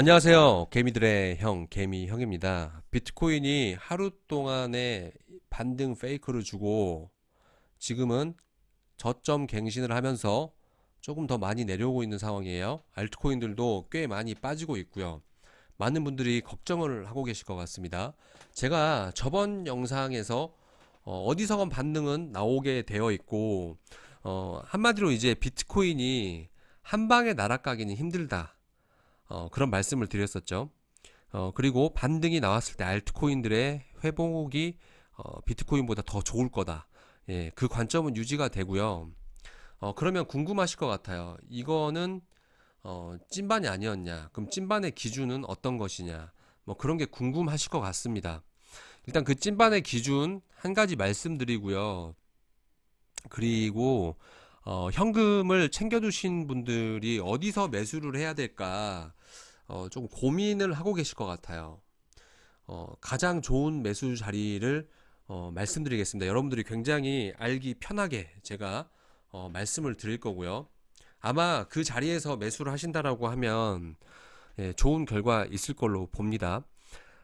안녕하세요. 개미들의 형, 개미 형입니다. 비트코인이 하루 동안에 반등 페이크를 주고 지금은 저점 갱신을 하면서 조금 더 많이 내려오고 있는 상황이에요. 알트코인들도 꽤 많이 빠지고 있고요. 많은 분들이 걱정을 하고 계실 것 같습니다. 제가 저번 영상에서 어, 어디서건 반등은 나오게 되어 있고 어, 한마디로 이제 비트코인이 한 방에 날아가기는 힘들다. 어, 그런 말씀을 드렸었죠. 어, 그리고 반등이 나왔을 때 알트코인들의 회복이 어, 비트코인보다 더 좋을 거다. 예, 그 관점은 유지가 되고요. 어, 그러면 궁금하실 것 같아요. 이거는 어, 찐반이 아니었냐? 그럼 찐반의 기준은 어떤 것이냐? 뭐 그런 게 궁금하실 것 같습니다. 일단 그 찐반의 기준 한 가지 말씀드리고요. 그리고 어, 현금을 챙겨두신 분들이 어디서 매수를 해야 될까 어, 좀 고민을 하고 계실 것 같아요. 어, 가장 좋은 매수 자리를 어, 말씀드리겠습니다. 여러분들이 굉장히 알기 편하게 제가 어, 말씀을 드릴 거고요. 아마 그 자리에서 매수를 하신다라고 하면 예, 좋은 결과 있을 걸로 봅니다.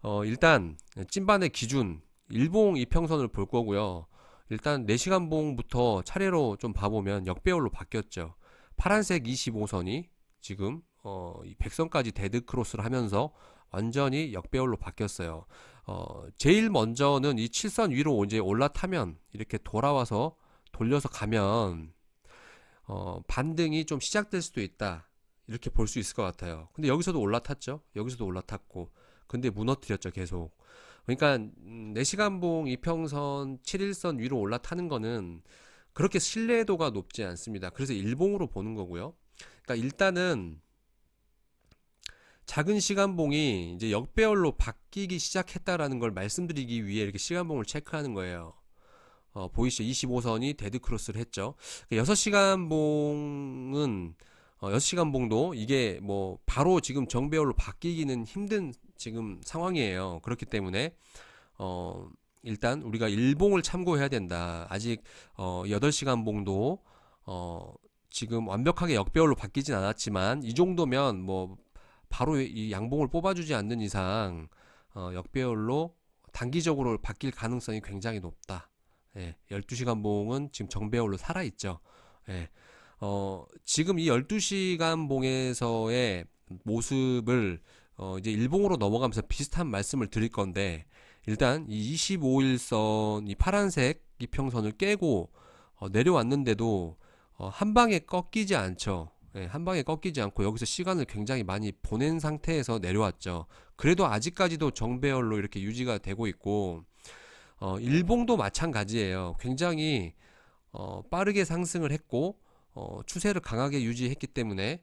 어, 일단 찐반의 기준 일봉 이평선을 볼 거고요. 일단 4시간 봉부터 차례로 좀 봐보면 역배열로 바뀌었죠. 파란색 25선이 지금 어, 이 백선까지 데드 크로스를 하면서 완전히 역배열로 바뀌었어요. 어, 제일 먼저는 이 7선 위로 이제 올라타면 이렇게 돌아와서 돌려서 가면 어, 반등이 좀 시작될 수도 있다. 이렇게 볼 수 있을 것 같아요. 근데 여기서도 올라탔죠. 여기서도 올라탔고. 근데 무너뜨렸죠, 계속. 그러니까 음, 4시간봉 이평선 7일선 위로 올라타는 거는 그렇게 신뢰도가 높지 않습니다. 그래서 일봉으로 보는 거고요. 그러니까 일단은 작은 시간봉이 이제 역배열로 바뀌기 시작했다라는 걸 말씀드리기 위해 이렇게 시간봉을 체크하는 거예요. 어, 보이시죠? 25선이 데드 크로스를 했죠. 6시간 봉은 어, 6시간 봉도 이게 뭐 바로 지금 정배열로 바뀌기는 힘든 지금 상황이에요. 그렇기 때문에 어 일단 우리가 일봉을 참고해야 된다. 아직 어 8시간 봉도 어 지금 완벽하게 역배열로 바뀌진 않았지만 이 정도면 뭐 바로 이 양봉을 뽑아주지 않는 이상 어 역배열로 단기적으로 바뀔 가능성이 굉장히 높다. 예, 12시간 봉은 지금 정배열로 살아 있죠. 예. 어, 지금 이 12시간 봉에서의 모습을 어, 이제 일봉으로 넘어가면서 비슷한 말씀을 드릴 건데 일단 이 25일선 이 파란색 이평선을 깨고 어, 내려왔는데도 어, 한 방에 꺾이지 않죠. 예, 한 방에 꺾이지 않고 여기서 시간을 굉장히 많이 보낸 상태에서 내려왔죠. 그래도 아직까지도 정배열로 이렇게 유지가 되고 있고 어, 일봉도 마찬가지예요. 굉장히 어, 빠르게 상승을 했고 어, 추세를 강하게 유지했기 때문에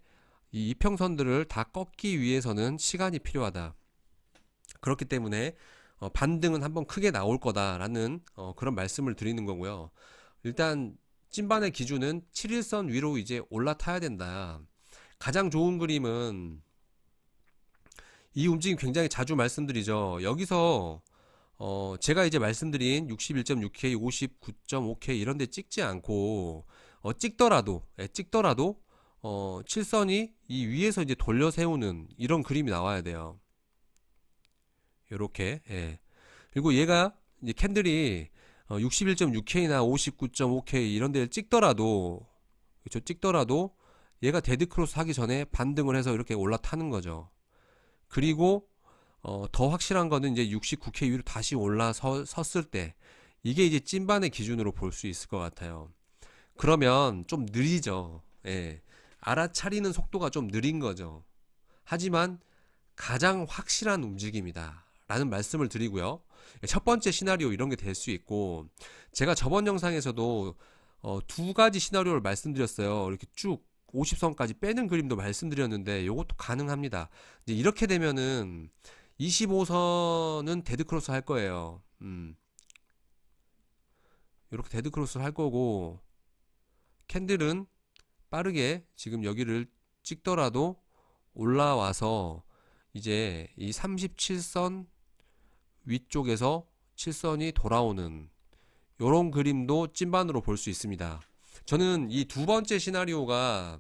이 이평선들을 다 꺾기 위해서는 시간이 필요하다. 그렇기 때문에 어, 반등은 한번 크게 나올 거다라는 어, 그런 말씀을 드리는 거고요. 일단 찐반의 기준은 7일선 위로 이제 올라타야 된다. 가장 좋은 그림은 이 움직임 굉장히 자주 말씀드리죠. 여기서 어, 제가 이제 말씀드린 61.6K, 59.5K 이런 데 찍지 않고 어, 찍더라도 예, 찍더라도 어, 7선이 이 위에서 이제 돌려 세우는 이런 그림이 나와야 돼요. 요렇게 예. 그리고 얘가 이제 캔들이 어, 61.6K나 59.5K 이런 데를 찍더라도 그렇죠? 찍더라도 얘가 데드 크로스 하기 전에 반등을 해서 이렇게 올라타는 거죠. 그리고 어, 더 확실한 거는 이제 69K 위로 다시 올라섰을 때 이게 이제 찐반의 기준으로 볼 수 있을 것 같아요. 그러면 좀 느리죠. 예. 알아차리는 속도가 좀 느린 거죠. 하지만 가장 확실한 움직임이다. 라는 말씀을 드리고요. 첫 번째 시나리오 이런 게 될 수 있고, 제가 저번 영상에서도 어, 두 가지 시나리오를 말씀드렸어요. 이렇게 쭉 50선까지 빼는 그림도 말씀드렸는데, 이것도 가능합니다. 이제 이렇게 되면은 25선은 데드크로스 할 거예요. 음. 이렇게 데드크로스를 할 거고, 캔들은 빠르게 지금 여기를 찍더라도 올라와서 이제 이 37선 위쪽에서 7선이 돌아오는 요런 그림도 찐반으로 볼 수 있습니다. 저는 이 두 번째 시나리오가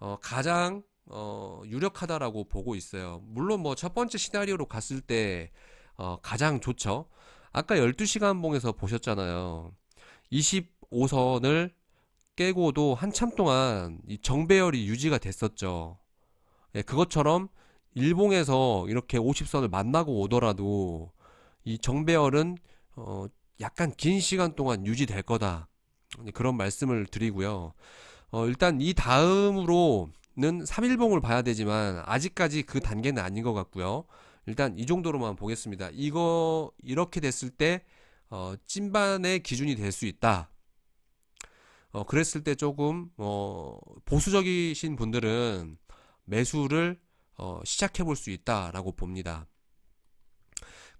어 가장 어, 유력하다라고 보고 있어요. 물론 뭐 첫 번째 시나리오로 갔을 때 어, 가장 좋죠. 아까 12시간 봉에서 보셨잖아요. 25선을 깨고도 한참 동안 이 정배열이 유지가 됐었죠. 예, 그것처럼 일봉에서 이렇게 50선을 만나고 오더라도 이 정배열은 어, 약간 긴 시간 동안 유지될 거다. 네, 그런 말씀을 드리고요. 어, 일단 이 다음으로는 3일봉을 봐야 되지만 아직까지 그 단계는 아닌 것 같고요. 일단 이 정도로만 보겠습니다. 이거 이렇게 됐을 때 어, 찐반의 기준이 될 수 있다. 어, 그랬을 때 조금 어, 보수적이신 분들은 매수를 어, 시작해 볼 수 있다라고 봅니다.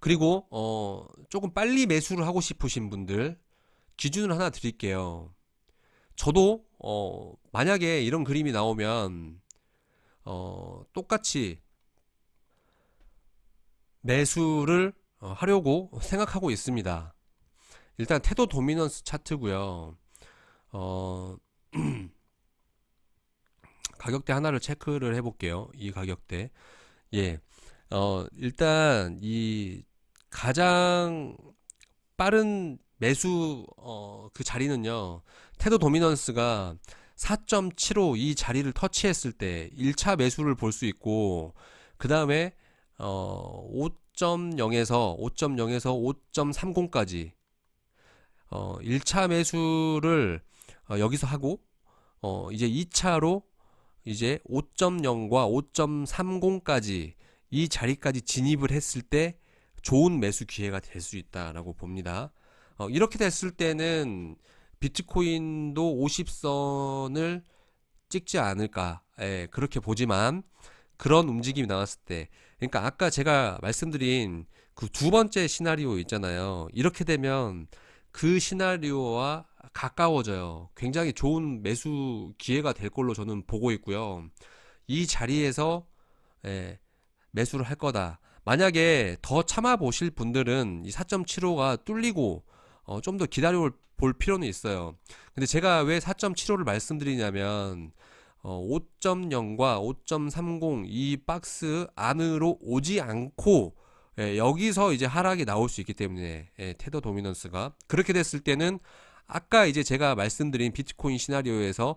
그리고 어, 조금 빨리 매수를 하고 싶으신 분들 기준을 하나 드릴게요. 저도 어, 만약에 이런 그림이 나오면 어, 똑같이 매수를 어, 하려고 생각하고 있습니다. 일단 태도 도미넌스 차트고요. 어, 가격대 하나를 체크를 해볼게요. 이 가격대. 예. 어, 일단 이 가장 빠른 매수 어, 그 자리는요. 테도 도미넌스가 4.75 이 자리를 터치했을 때 1차 매수를 볼 수 있고 그 다음에 어, 5.0에서 5.0에서 5.30까지 어, 1차 매수를 어, 여기서 하고 어, 이제 2차로 이제 5.0과 5.30까지 이 자리까지 진입을 했을 때 좋은 매수 기회가 될 수 있다라고 봅니다. 어, 이렇게 됐을 때는 비트코인도 50선을 찍지 않을까. 예, 그렇게 보지만 그런 움직임이 나왔을 때 그러니까 아까 제가 말씀드린 그 두 번째 시나리오 있잖아요. 이렇게 되면 그 시나리오와 가까워져요. 굉장히 좋은 매수 기회가 될 걸로 저는 보고 있고요. 이 자리에서 예, 매수를 할 거다. 만약에 더 참아 보실 분들은 이 4.75가 뚫리고 어, 좀 더 기다려 볼 필요는 있어요. 근데 제가 왜 4.75를 말씀드리냐면 어, 5.0과 5.30 이 박스 안으로 오지 않고 예, 여기서 이제 하락이 나올 수 있기 때문에 예, 테더 도미넌스가 그렇게 됐을 때는 아까 이제 제가 말씀드린 비트코인 시나리오에서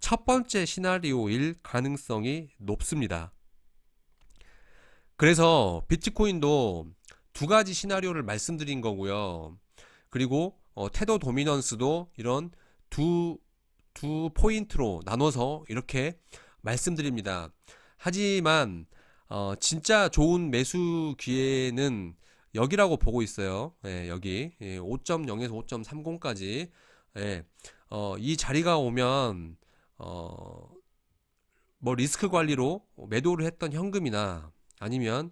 첫 번째 시나리오일 가능성이 높습니다. 그래서 비트코인도 두 가지 시나리오를 말씀드린 거고요. 그리고 어, 테더 도미넌스도 이런 두, 두 포인트로 나눠서 이렇게 말씀드립니다. 하지만 어, 진짜 좋은 매수 기회는 여기라고 보고 있어요. 예, 여기 예, 5.0에서 5.30까지 예, 어, 이 자리가 오면 어, 뭐 리스크 관리로 매도를 했던 현금이나 아니면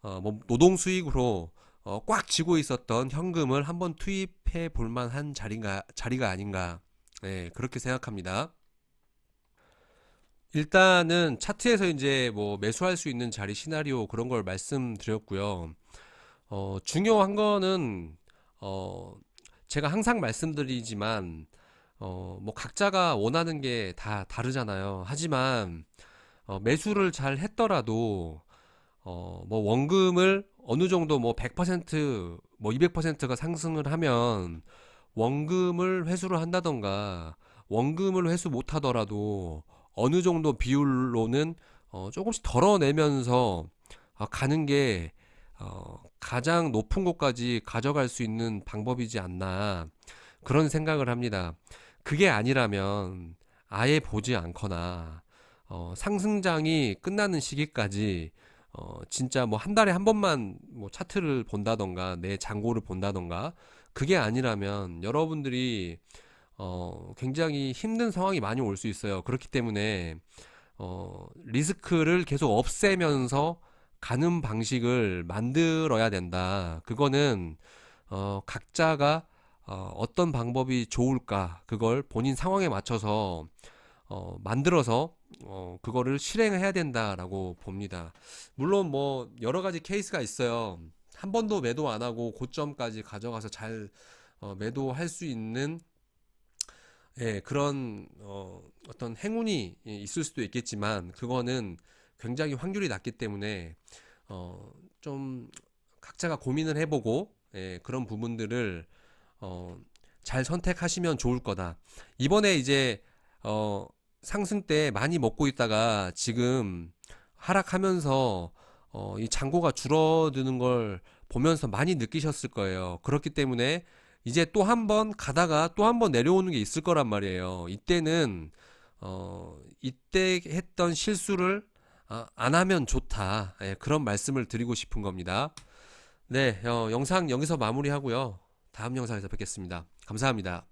어, 뭐 노동 수익으로 어, 꽉 쥐고 있었던 현금을 한번 투입해 볼 만한 자리가 자리가 아닌가 예, 그렇게 생각합니다. 일단은 차트에서 이제 뭐 매수할 수 있는 자리 시나리오 그런 걸 말씀드렸고요. 어, 중요한 거는 어, 제가 항상 말씀드리지만 어, 뭐 각자가 원하는 게 다 다르잖아요. 하지만 어, 매수를 잘 했더라도 어, 뭐 원금을 어느 정도 뭐 100%뭐 200%가 상승을 하면 원금을 회수를 한다던가 원금을 회수 못 하더라도 어느 정도 비율로는 어, 조금씩 덜어내면서 어, 가는 게 어, 가장 높은 곳까지 가져갈 수 있는 방법이지 않나 그런 생각을 합니다. 그게 아니라면 아예 보지 않거나 어, 상승장이 끝나는 시기까지 어, 진짜 뭐 한 달에 한 번만 뭐 차트를 본다던가 내 잔고를 본다던가 그게 아니라면 여러분들이 어, 굉장히 힘든 상황이 많이 올 수 있어요. 그렇기 때문에 어, 리스크를 계속 없애면서 가는 방식을 만들어야 된다. 그거는 어, 각자가 어, 어떤 방법이 좋을까 그걸 본인 상황에 맞춰서 어, 만들어서 어, 그거를 실행해야 된다라고 봅니다. 물론 뭐 여러 가지 케이스가 있어요. 한 번도 매도 안 하고 고점까지 가져가서 잘 어, 매도할 수 있는 예, 그런 어, 어떤 행운이 예, 있을 수도 있겠지만 그거는 굉장히 확률이 낮기 때문에 어, 좀 각자가 고민을 해보고 예, 그런 부분들을 어, 잘 선택하시면 좋을 거다. 이번에 이제 어, 상승 때 많이 먹고 있다가 지금 하락하면서 어, 이 잔고가 줄어드는 걸 보면서 많이 느끼셨을 거예요. 그렇기 때문에 이제 또 한 번 가다가 또 한 번 내려오는 게 있을 거란 말이에요. 이때는 어, 이때 했던 실수를 아, 안 하면 좋다. 예, 그런 말씀을 드리고 싶은 겁니다. 네, 어, 영상 여기서 마무리하고요. 다음 영상에서 뵙겠습니다. 감사합니다.